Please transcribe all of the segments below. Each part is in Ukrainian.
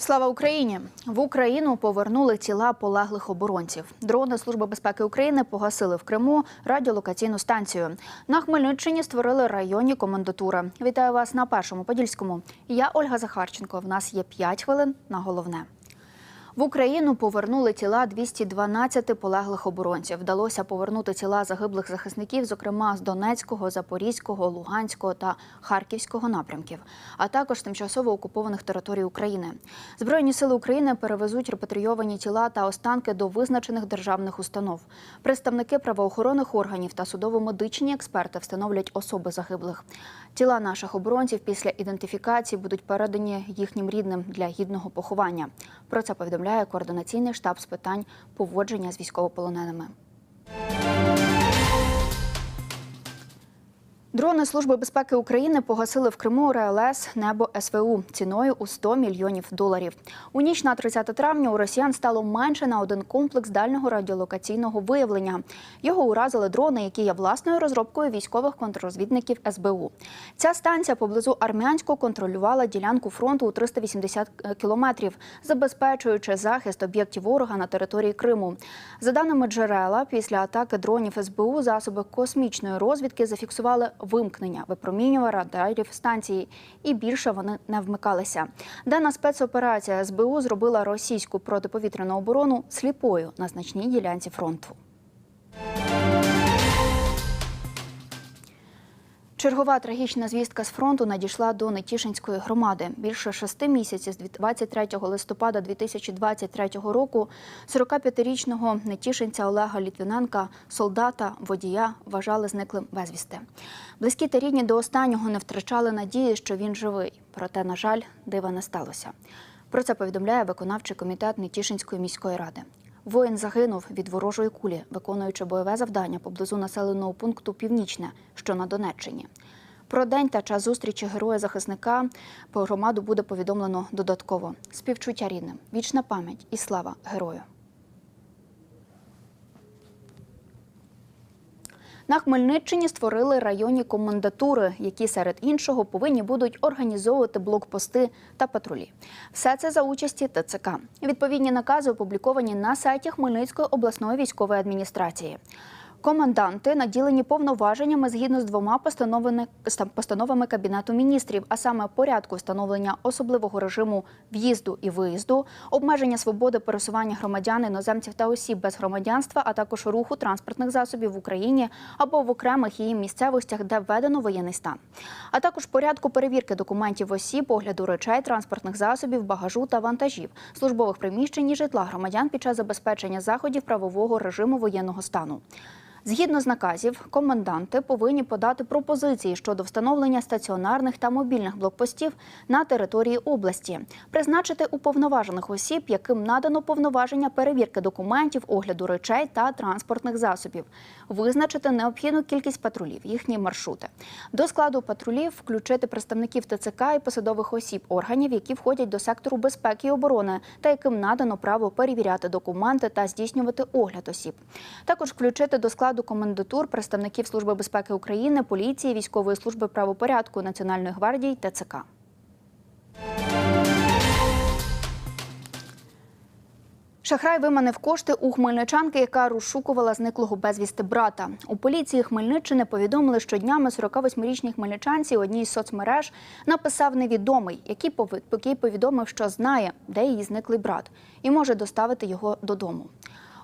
Слава Україні! В Україну повернули тіла полеглих оборонців. Дрони Служби безпеки України погасили в Криму радіолокаційну станцію. На Хмельниччині створили районні комендатури. Вітаю вас на першому подільському. Я Ольга Захарченко. В нас є 5 хвилин на головне. В Україну повернули тіла 212 полеглих оборонців. Вдалося повернути тіла загиблих захисників, зокрема з Донецького, Запорізького, Луганського та Харківського напрямків, а також тимчасово окупованих територій України. Збройні сили України перевезуть репатрійовані тіла та останки до визначених державних установ. Представники правоохоронних органів та судово-медичні експерти встановлять особи загиблих. Тіла наших оборонців після ідентифікації будуть передані їхнім рідним для гідного поховання. Про це повідомляє координаційний штаб з питань поводження з військовополоненими. Дрони Служби безпеки України погасили в Криму РЛС небо СВУ ціною у 100 мільйонів доларів. У ніч на 30 травня у росіян стало менше на один комплекс дальнього радіолокаційного виявлення. Його уразили дрони, які є власною розробкою військових контррозвідників СБУ. Ця станція поблизу Армянську контролювала ділянку фронту у 380 кілометрів, забезпечуючи захист об'єктів ворога на території Криму. За даними джерела, після атаки дронів СБУ засоби космічної розвідки зафіксували вимкнення випромінювання радарів станції, і більше вони не вмикалися. Дана спецоперація СБУ зробила російську протиповітряну оборону сліпою на значній ділянці фронту. Чергова трагічна звістка з фронту надійшла до Нетішинської громади. Більше шести місяців з 23 листопада 2023 року 45-річного нетішинця Олега Літвіненка, солдата, водія, вважали зниклим безвісти. Близькі та рідні до останнього не втрачали надії, що він живий. Проте, на жаль, дива не сталося. Про це повідомляє виконавчий комітет Нетішинської міської ради. Воїн загинув від ворожої кулі, виконуючи бойове завдання поблизу населеного пункту Північне, що на Донеччині. Про день та час зустрічі героя-захисника по громаду буде повідомлено додатково. Співчуття рідним, вічна пам'ять і слава герою. На Хмельниччині створили районні комендатури, які серед іншого повинні будуть організовувати блокпости та патрулі. Все це за участі ТЦК. Відповідні накази опубліковані на сайті Хмельницької обласної військової адміністрації. Коменданти наділені повноваженнями згідно з двома постановами Кабінету міністрів, а саме порядку встановлення особливого режиму в'їзду і виїзду, обмеження свободи пересування громадян, іноземців та осіб без громадянства, а також руху транспортних засобів в Україні або в окремих її місцевостях, де введено воєнний стан, а також порядку перевірки документів осіб, огляду речей, транспортних засобів, багажу та вантажів, службових приміщень і житла громадян під час забезпечення заходів правового режиму воєнного стану. Згідно з наказів, коменданти повинні подати пропозиції щодо встановлення стаціонарних та мобільних блокпостів на території області, призначити уповноважених осіб, яким надано повноваження перевірки документів, огляду речей та транспортних засобів, визначити необхідну кількість патрулів, їхні маршрути. До складу патрулів включити представників ТЦК і посадових осіб органів, які входять до сектору безпеки і оборони, та яким надано право перевіряти документи та здійснювати огляд осіб. Також включити до складу складу комендатур представників Служби безпеки України, поліції, військової служби правопорядку, Національної гвардії ТЦК. Шахрай виманив кошти у хмельничанки, яка розшукувала зниклого безвісти брата. У поліції Хмельниччини повідомили, що днями 48-річній хмельничанці одній з соцмереж написав невідомий, який повідомив, що знає, де її зниклий брат, і може доставити його додому.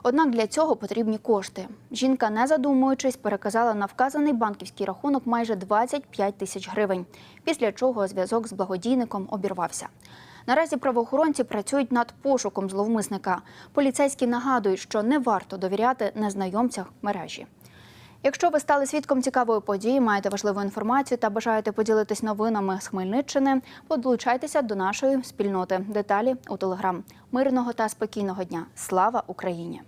Однак для цього потрібні кошти. Жінка, не задумуючись, переказала на вказаний банківський рахунок майже 25 тисяч гривень, після чого зв'язок з благодійником обірвався. Наразі правоохоронці працюють над пошуком зловмисника. Поліцейські нагадують, що не варто довіряти незнайомцях мережі. Якщо ви стали свідком цікавої події, маєте важливу інформацію та бажаєте поділитись новинами з Хмельниччини, долучайтеся до нашої спільноти. Деталі у телеграм. Мирного та спокійного дня. Слава Україні!